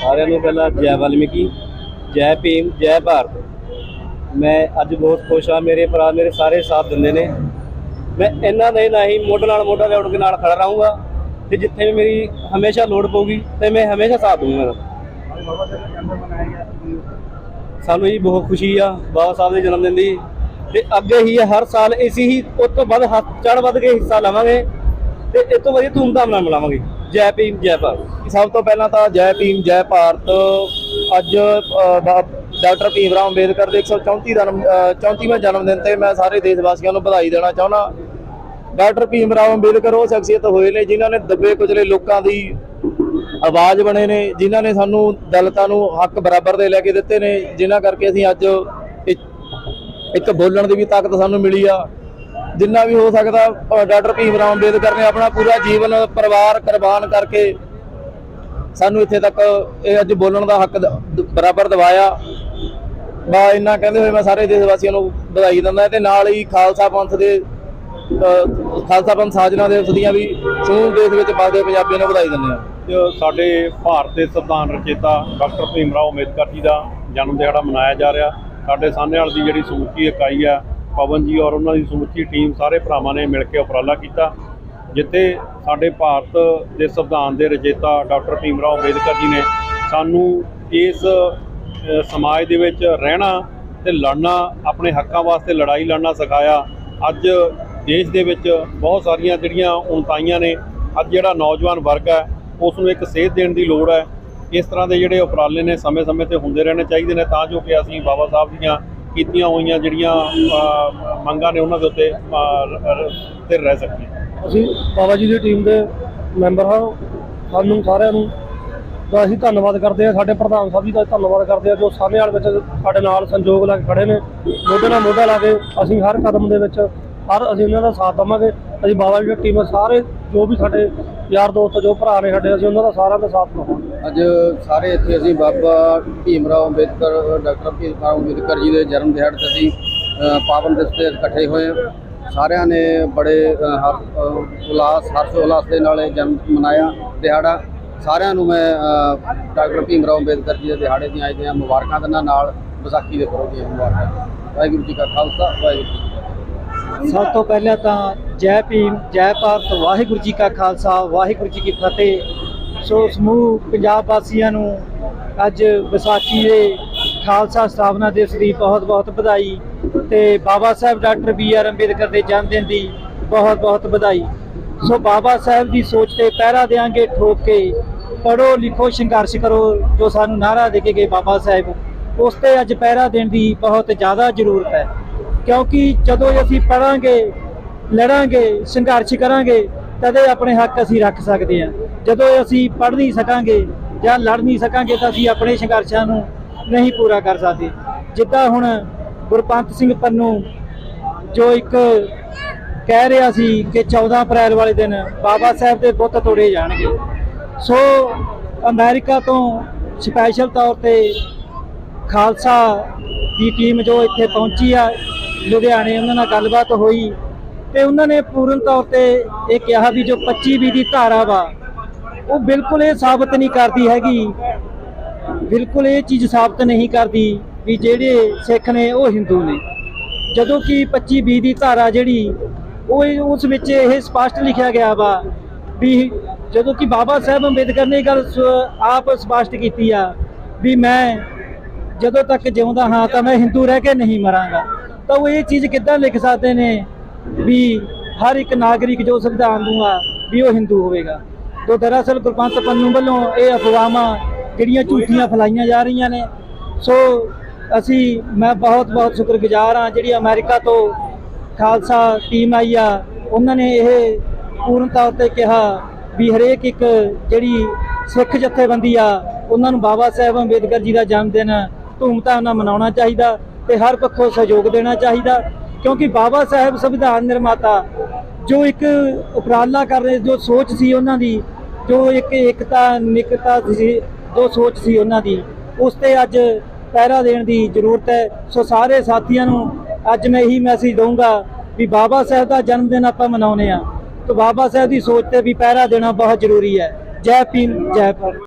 ਸਾਰਿਆਂ ਨੂੰ ਪਹਿਲਾਂ ਜੈ ਵਾਲਮੀਕੀ, ਜੈ ਭੀਮ, ਜੈ ਭਾਰਤ। ਮੈਂ ਅੱਜ ਬਹੁਤ ਖੁਸ਼ ਹਾਂ, ਮੇਰੇ ਭਰਾ, ਮੇਰੇ ਸਾਰੇ ਸਾਥ ਦਿੰਦੇ ਨੇ। ਮੈਂ ਇਹਨਾਂ ਦੇ ਨਾਲ ਹੀ ਮੋਢੇ ਨਾਲ ਮੋਢਾ ਲੈ ਲਿਆਉਣ ਕੇ ਨਾਲ ਖੜਾ ਰਹੂੰਗਾ। ਤੇ ਜਿੱਥੇ ਵੀ ਮੇਰੀ ਹਮੇਸ਼ਾ ਲੋੜ ਪਊਗੀ, ਤੇ ਮੈਂ ਹਮੇਸ਼ਾ ਸਾਥ ਦੂੰਗਾ ਸਾਨੂੰ ਇਹ ਬਹੁਤ ਖੁਸ਼ੀ ਆ, ਬਾਬਾ ਸਾਹਿਬ ਦੇ ਜਨਮ ਦਿਨ ਦੀ। ਤੇ ਅੱਗੇ ਹੀ ਹਰ ਸਾਲ ਇਸੇ ਹੀ, ਉਸ ਤੋਂ ਵੱਧ ਚੜ ਵੱਧ ਕੇ ਹਿੱਸਾ ਲਵਾਂਗੇ। ਤੇ ਇਸ ਤੋਂ ਵਧੀਆ ਧੂਮਧਾਮ ਨਾਲ ਮਨਾਵਾਂਗੇ। ਜੈ ਭੀਮ, ਜੈ ਭਾਰਤ। ਸਭ ਤੋਂ ਪਹਿਲਾਂ ਤਾਂ ਜੈ ਭੀਮ, ਜੈ ਭਾਰਤ, ਅੱਜ ਡਾਕਟਰ ਭੀਮ ਰਾਓ ਅੰਬੇਦਕਰ ਦੇ 134 ਜਨਮ 34ਵਾਂ ਜਨਮ ਦਿਨ ਤੇ ਮੈਂ ਸਾਰੇ ਦੇਸ਼ ਵਾਸੀਆਂ ਨੂੰ ਵਧਾਈ ਦੇਣਾ ਚਾਹੁੰਦਾ। ਡਾਕਟਰ ਭੀਮ ਰਾਓ ਅੰਬੇਦਕਰ ਉਹ ਸ਼ਖਸੀਅਤ ਹੋਏ ਨੇ ਜਿਨ੍ਹਾਂ ਨੇ ਦੱਬੇ ਕੁਚਲੇ ਲੋਕਾਂ ਦੀ ਆਵਾਜ਼ ਬਣੇ ਨੇ, ਜਿਨ੍ਹਾਂ ਨੇ ਸਾਨੂੰ ਦਲਤਾਂ ਨੂੰ ਹੱਕ ਬਰਾਬਰ ਦੇ ਲੈ ਕੇ ਦਿੱਤੇ ਨੇ, ਜਿਨ੍ਹਾਂ ਕਰਕੇ ਅਸੀਂ ਅੱਜ ਇੱਕ ਬੋਲਣ ਦੀ ਵੀ ਤਾਕਤ ਸਾਨੂੰ ਮਿਲੀ ਆ। ਜਿੰਨਾ ਵੀ ਹੋ ਸਕਦਾ ਡਾਕਟਰ ਭੀਮ ਰਾਓ ਅੰਬੇਦਕਰ ਨੇ ਆਪਣਾ ਪੂਰਾ ਜੀਵਨ ਪਰਿਵਾਰ ਕੁਰਬਾਨ ਕਰਕੇ ਸਾਨੂੰ ਇੱਥੇ ਤੱਕ ਇਹ ਅੱਜ ਬੋਲਣ ਦਾ ਹੱਕ ਬਰਾਬਰ ਦਿਵਾਇਆ। ਬਾ, ਇੰਨਾ ਕਹਿੰਦੇ ਹੋਏ ਮੈਂ ਸਾਰੇ ਦੇਸ਼ ਵਾਸੀਆਂ ਨੂੰ ਵਧਾਈ ਦਿੰਦਾ ਤੇ ਨਾਲ ਹੀ ਖਾਲਸਾ ਪੰਥ ਦੇ ਖਾਲਸਾ ਪੰਥ ਸਾਜਨਾ ਦੇ ਦੀਆਂ ਵੀ ਸਮੂਹ ਦੇਸ਼ ਵਿੱਚ ਵਸਦੇ ਪੰਜਾਬੀਆਂ ਨੂੰ ਵਧਾਈ ਦਿੰਦੇ ਆ ਸਾਡੇ ਭਾਰਤ ਦੇ ਸੰਵਿਧਾਨ ਰਚੇਤਾ ਡਾਕਟਰ ਭੀਮ ਰਾਓ ਅੰਬੇਦਕਰ ਜੀ ਦਾ ਜਨਮ ਦਿਹਾੜਾ ਮਨਾਇਆ ਜਾ ਰਿਹਾ। ਸਾਡੇ ਸਾਹਨੇਵਾਲ ਦੀ ਜਿਹੜੀ ਸਮੁੱਚੀ ਇਕਾਈ ਆ ਪਵਨ ਜੀ ਔਰ ਉਹਨਾਂ ਦੀ ਸਮੁੱਚੀ ਟੀਮ ਸਾਰੇ ਭਰਾਵਾਂ ਨੇ ਮਿਲ ਕੇ ਉਪਰਾਲਾ ਕੀਤਾ, ਜਿੱਥੇ ਸਾਡੇ ਭਾਰਤ ਦੇ ਸੰਵਿਧਾਨ ਦੇ ਰਚੇਤਾ ਡਾਕਟਰ ਭੀਮ ਰਾਓ ਅੰਬੇਦਕਰ ਜੀ ਨੇ ਸਾਨੂੰ ਇਸ ਸਮਾਜ ਦੇ ਵਿੱਚ ਰਹਿਣਾ ਤੇ ਲੜਨਾ, ਆਪਣੇ ਹੱਕਾਂ ਵਾਸਤੇ ਲੜਾਈ ਲੜਨਾ ਸਿਖਾਇਆ। ਅੱਜ ਦੇਸ਼ ਦੇ ਵਿੱਚ ਬਹੁਤ ਸਾਰੀਆਂ ਜਿਹੜੀਆਂ ਉਨਤਾਈਆਂ ਨੇ, ਅੱਜ ਜਿਹੜਾ ਨੌਜਵਾਨ ਵਰਗ ਹੈ ਉਸ ਨੂੰ ਇੱਕ ਸੇਧ ਦੇਣ ਦੀ ਲੋੜ ਹੈ। ਇਸ ਤਰ੍ਹਾਂ ਦੇ ਜਿਹੜੇ ਉਪਰਾਲੇ ਨੇ ਸਮੇਂ-ਸਮੇਂ ਤੇ ਹੁੰਦੇ ਰਹਿਣੇ ਚਾਹੀਦੇ ਨੇ, ਤਾਂ ਜੋ ਕਿ ਅਸੀਂ ਬਾਬਾ ਸਾਹਿਬ ਦੀਆਂ ਕੀਤੀਆਂ ਹੋਈਆਂ ਜਿਹੜੀਆਂ ਮੰਗਾਂ ਨੇ ਉਹਨਾਂ ਦੇ ਉੱਤੇ ਅ, ਰਹਿ ਸਕੀਏ ਅਸੀਂ ਬਾਬਾ ਜੀ ਦੀ ਟੀਮ ਦੇ ਮੈਂਬਰ ਹਾਂ ਸਾਨੂੰ ਸਾਰਿਆਂ ਨੂੰ ਦਾ ਅਸੀਂ ਧੰਨਵਾਦ ਕਰਦੇ ਹਾਂ ਸਾਡੇ ਪ੍ਰਧਾਨ ਸਾਹਿਬ ਜੀ ਦਾ ਧੰਨਵਾਦ ਕਰਦੇ ਹਾਂ ਜੋ ਸਾਹਮਣੇ ਵਿੱਚ ਸਾਡੇ ਨਾਲ ਸੰਯੋਗ ਲਾ ਕੇ ਖੜੇ ਨੇ ਮੋਢੇ ਨਾਲ ਮੋਢਾ ਲਾ ਕੇ ਅਸੀਂ ਹਰ ਕਦਮ ਦੇ ਵਿੱਚ ਹਰ ਅਸੀਂ ਉਹਨਾਂ ਦਾ ਸਾਥ ਦੇਵਾਂਗੇ। ਅਸੀਂ ਬਾਬਾ ਜੀ ਦੀ ਟੀਮ ਸਾਰੇ ਜੋ ਵੀ ਸਾਡੇ ਯਾਰ ਦੋਸਤ ਜੋ ਭਰਾ ਨੇ ਸਾਡੇ ਅਸੀਂ ਉਹਨਾਂ ਦਾ ਸਾਰਿਆਂ ਦਾ ਸਾਥ ਦੇਵਾਂਗੇ। ਅੱਜ ਸਾਰੇ ਇੱਥੇ ਅਸੀਂ ਬਾਬਾ ਭੀਮ ਰਾਓ ਅੰਬੇਦਕਰ ਡਾਕਟਰ ਭੀਮ ਰਾਓ ਅੰਬੇਦਕਰ ਜੀ ਦੇ ਜਨਮ ਦਿਹਾੜੇ ਤੇ ਅਸੀਂ ਪਾਵਨ ਦਿਵਸ ਤੇ ਇਕੱਠੇ ਹੋਏ ਹਾਂ। ਸਾਰਿਆਂ ਨੇ ਬੜੇ ਹਰ ਉਲਾਸ ਹਰਸ਼ ਉਲਾਸ ਦੇ ਨਾਲ ਇਹ ਜਨਮ ਮਨਾਇਆ ਦਿਹਾੜਾ। ਸਾਰਿਆਂ ਨੂੰ ਮੈਂ ਡਾਕਟਰ ਭੀਮ ਰਾਓ ਅੰਬੇਦਕਰ ਜੀ ਦੇ ਦਿਹਾੜੇ ਦੀਆਂ ਅੱਜ ਦੀਆਂ ਮੁਬਾਰਕਾਂ ਦਿੰਦਾ ਨਾਲ ਵਿਸਾਖੀ ਦੇ ਪੁਰਬ ਦੀਆਂ ਮੁਬਾਰਕਾਂ। ਵਾਹਿਗੁਰੂ ਜੀ ਕਾ ਖਾਲਸਾ ਵਾਹਿਗੁਰੂ ਜੀ ਕੀ ਫਤਿਹ। ਸਭ ਤੋਂ ਪਹਿਲਾਂ ਤਾਂ ਜੈ ਭੀਮ, ਜੈ ਭਾਰਤ, ਵਾਹਿਗੁਰੂ ਜੀ ਕਾ ਖਾਲਸਾ, ਵਾਹਿਗੁਰੂ ਜੀ ਕੀ ਫਤਿਹ। ਸੋ ਸਮੂਹ ਪੰਜਾਬ ਵਾਸੀਆਂ ਨੂੰ ਅੱਜ ਵਿਸਾਖੀ ਦੇ ਖਾਲਸਾ ਸਥਾਪਨਾ ਦਿਵਸ ਦੀ ਬਹੁਤ-ਬਹੁਤ ਵਧਾਈ ਤੇ Baba Sahib doctor B R Ambedkar ਦੇ ਜਨਮ ਦਿਨ ਦੀ ਬਹੁਤ-ਬਹੁਤ ਵਧਾਈ। ਸੋ ਬਾਬਾ ਸਾਹਿਬ ਦੀ ਸੋਚ ਤੇ ਪਹਿਰਾ ਦੇਾਂਗੇ ਠੋਕ ਕੇ। ਪੜੋ ਲਿਖੋ ਸੰਘਰਸ਼ ਕਰੋ, ਜੋ ਸਾਨੂੰ ਨਾਰਾ ਦੇ ਕੇ ਗਏ ਬਾਬਾ ਸਾਹਿਬ, ਉਸ ਤੇ ਅੱਜ ਪਹਿਰਾ ਦੇਣ ਦੀ ਬਹੁਤ ਜ਼ਿਆਦਾ ਜ਼ਰੂਰਤ ਹੈ। ਕਿਉਂਕਿ ਜਦੋਂ ਅਸੀਂ ਪੜਾਂਗੇ ਲੜਾਂਗੇ, ਸੰਘਰਸ਼ ਕਰਾਂਗੇ, ਤਦੇ ਆਪਣੇ ਹੱਕ ਅਸੀਂ ਰੱਖ ਸਕਦੇ ਹਾਂ। ਜਦੋਂ ਅਸੀਂ ਪੜ੍ਹ ਨਹੀਂ ਸਕਾਂਗੇ ਜਾਂ ਲੜ ਨਹੀਂ ਸਕਾਂਗੇ ਤਾਂ ਅਸੀਂ ਆਪਣੇ ਸੰਘਰਸ਼ਾਂ ਨੂੰ ਨਹੀਂ ਪੂਰਾ ਕਰ ਸਕਦੇ। ਜਿੱਦਾਂ ਹੁਣ ਗੁਰਪੰਤ ਸਿੰਘ ਪੰਨੂ ਜੋ ਇੱਕ ਕਹਿ ਰਿਹਾ ਸੀ ਕਿ 14 ਅਪ੍ਰੈਲ ਵਾਲੇ ਦਿਨ ਬਾਬਾ ਸਾਹਿਬ ਦੇ ਬੁੱਤ ਤੋੜੇ ਜਾਣਗੇ। ਸੋ ਅਮਰੀਕਾ ਤੋਂ ਸਪੈਸ਼ਲ ਤੌਰ ਤੇ ਖਾਲਸਾ ਦੀ ਟੀਮ ਜੋ ਇੱਥੇ ਪਹੁੰਚੀ ਆ, ਲੁਧਿਆਣੇ, ਉਹਨਾਂ ਨਾਲ ਗੱਲਬਾਤ ਹੋਈ। ਤੇ ਉਹਨਾਂ ਨੇ ਪੂਰਨ ਤੌਰ ਤੇ ਇਹ ਕਿਹਾ ਵੀ ਜੋ 25 ਵੀ ਦੀ ਧਾਰਾ ਵਾ, ਉਹ ਬਿਲਕੁਲ ਇਹ ਸਾਬਤ ਨਹੀਂ ਕਰਦੀ ਹੈਗੀ। ਬਿਲਕੁਲ ਇਹ ਚੀਜ਼ ਸਾਬਤ ਨਹੀਂ ਕਰਦੀ ਵੀ ਜਿਹੜੇ ਸਿੱਖ ਨੇ, ਉਹ ਹਿੰਦੂ ਨੇ। ਜਦੋਂ ਕਿ 25 ਬੀ ਦੀ ਧਾਰਾ ਜਿਹੜੀ, ਉਹ ਉਸ ਵਿੱਚ ਇਹ ਸਪਸ਼ਟ ਲਿਖਿਆ ਗਿਆ ਵਾ ਵੀ ਜਦੋਂ ਕਿ ਬਾਬਾ ਸਾਹਿਬ ਅੰਬੇਦਕਰ ਨੇ ਇਹ ਗੱਲ ਸ- ਆਪ ਸਪਸ਼ਟ ਕੀਤੀ ਆ ਵੀ ਮੈਂ ਜਦੋਂ ਤੱਕ ਜਿਉਂਦਾ ਹਾਂ ਤਾਂ ਮੈਂ ਹਿੰਦੂ ਰਹਿ ਕੇ ਨਹੀਂ ਮਰਾਂਗਾ। ਤਾਂ ਉਹ ਇਹ ਚੀਜ਼ ਕਿੱਦਾਂ ਲਿਖ ਸਕਦੇ ਨੇ? ਵੀ ਹਰ ਇੱਕ ਨਾਗਰਿਕ ਜੋ ਸੰਵਿਧਾਨ ਦੂੰਗਾ ਵੀ ਉਹ ਹਿੰਦੂ ਹੋਵੇਗਾ। ਤੋਂ ਦਰਅਸਲ ਗੁਰਪੰਤ ਪੰਨੂ ਵੱਲੋਂ ਇਹ ਅਫਵਾਹਾਂ ਜਿਹੜੀਆਂ ਝੂਠੀਆਂ ਫੈਲਾਈਆਂ ਜਾ ਰਹੀਆਂ ਨੇ, ਸੋ ਅਸੀਂ ਮੈਂ ਬਹੁਤ ਬਹੁਤ ਸ਼ੁਕਰਗੁਜ਼ਾਰ ਹਾਂ ਜਿਹੜੀ ਅਮਰੀਕਾ ਤੋਂ ਖਾਲਸਾ ਟੀਮ ਆਈ ਆ, ਉਹਨਾਂ ਨੇ ਇਹ ਪੂਰਨ ਤੌਰ ਤੇ ਕਿਹਾ ਵੀ ਹਰੇਕ ਇੱਕ ਜਿਹੜੀ ਸਿੱਖ ਜਥੇਬੰਦੀ ਆ, ਉਹਨਾਂ ਨੂੰ ਬਾਬਾ ਸਾਹਿਬ ਅੰਬੇਦਕਰ ਜੀ ਦਾ ਜਨਮ ਦਿਨ ਧੂਮਧਾਮ ਨਾਲ ਮਨਾਉਣਾ ਚਾਹੀਦਾ ਤੇ ਹਰ ਪੱਖੋਂ ਸਹਿਯੋਗ ਦੇਣਾ ਚਾਹੀਦਾ। ਕਿਉਂਕਿ ਬਾਬਾ ਸਾਹਿਬ ਸੰਵਿਧਾਨ ਨਿਰਮਾਤਾ ਜੋ ਇੱਕ ਉਪਰਾਲਾ ਕਰ ਰਹੇ, ਜੋ ਸੋਚ ਸੀ ਉਹਨਾਂ ਦੀ, ਜੋ ਇੱਕ ਏਕਤਾ, ਨਿਕਤਾ ਸੀ, ਜੋ ਸੋਚ ਸੀ ਉਹਨਾਂ ਦੀ, ਉਸ ਤੇ ਅੱਜ ਪਹਿਰਾ ਦੇਣ ਦੀ ਜ਼ਰੂਰਤ ਹੈ। ਸੋ ਸਾਰੇ ਸਾਥੀਆਂ ਨੂੰ ਅੱਜ ਮੈਂ ਇਹੀ ਮੈਸੇਜ ਦਊਂਗਾ ਵੀ ਬਾਬਾ ਸਾਹਿਬ ਦਾ ਜਨਮ ਦਿਨ ਆਪਾਂ ਮਨਾਉਨੇ ਆ ਤਾਂ ਬਾਬਾ ਸਾਹਿਬ ਦੀ ਸੋਚ ਤੇ ਵੀ ਪਹਿਰਾ ਦੇਣਾ ਬਹੁਤ ਜ਼ਰੂਰੀ ਹੈ। ਜੈ ਭੀਮ, ਜੈ ਭਾਰਤ।